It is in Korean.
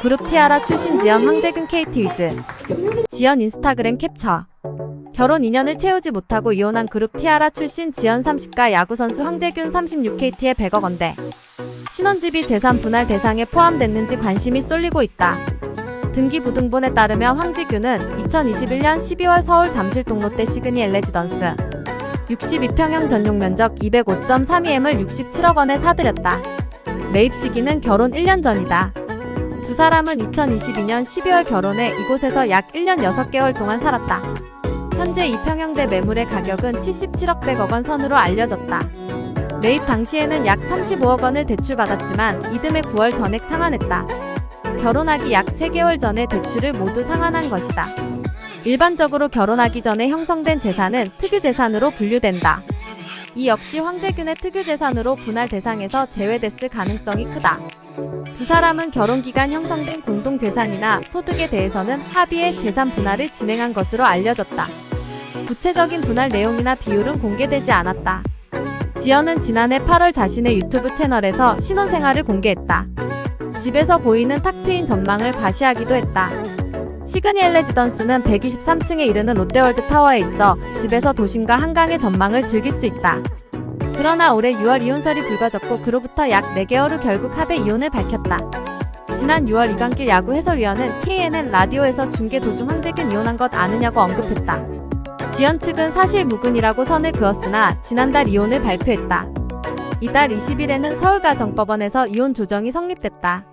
그룹 티아라 출신 지연 황재균 KT 위즈 지연 인스타그램 캡처 결혼 2년을 채우지 못하고 이혼한 그룹 티아라 출신 지연 30과 야구선수 황재균 36KT의 100억 원대 신혼집이 재산 분할 대상에 포함됐는지 관심이 쏠리고 있다. 등기부등본에 따르면 황지규는 2021년 12월 서울 잠실동 롯데 시그니 엘레지던스 62평형 전용 면적 205.32M을 67억 원에 사들였다. 매입 시기는 결혼 1년 전이다. 두 사람은 2022년 12월 결혼해 이곳에서 약 1년 6개월 동안 살았다. 현재 이 평형대 매물의 가격은 77억 100억 원 선으로 알려졌다. 매입 당시에는 약 35억 원을 대출받았지만 이듬해 9월 전액 상환했다. 결혼하기 약 3개월 전에 대출을 모두 상환한 것이다. 일반적으로 결혼하기 전에 형성된 재산은 특유재산으로 분류된다. 이 역시 황재균의 특유재산으로 분할 대상에서 제외됐을 가능성이 크다. 두 사람은 결혼 기간 형성된 공동 재산이나 소득에 대해서는 합의해 재산 분할을 진행한 것으로 알려졌다. 구체적인 분할 내용이나 비율은 공개되지 않았다. 지연은 지난해 8월 자신의 유튜브 채널에서 신혼생활을 공개했다. 집에서 보이는 탁 트인 전망을 과시하기도 했다. 시그니 엘레지던스는 123층에 이르는 롯데월드 타워에 있어 집에서 도심과 한강의 전망을 즐길 수 있다. 그러나 올해 6월 이혼설이 불거졌고 그로부터 약 4개월 후 결국 합의 이혼을 밝혔다. 지난 6월 이강길 야구 해설위원은 KNN 라디오에서 중계 도중 황재균 이혼한 것 아느냐고 언급했다. 지연 측은 사실 무근이라고 선을 그었으나 지난달 이혼을 발표했다. 이달 20일에는 서울가정법원에서 이혼 조정이 성립됐다.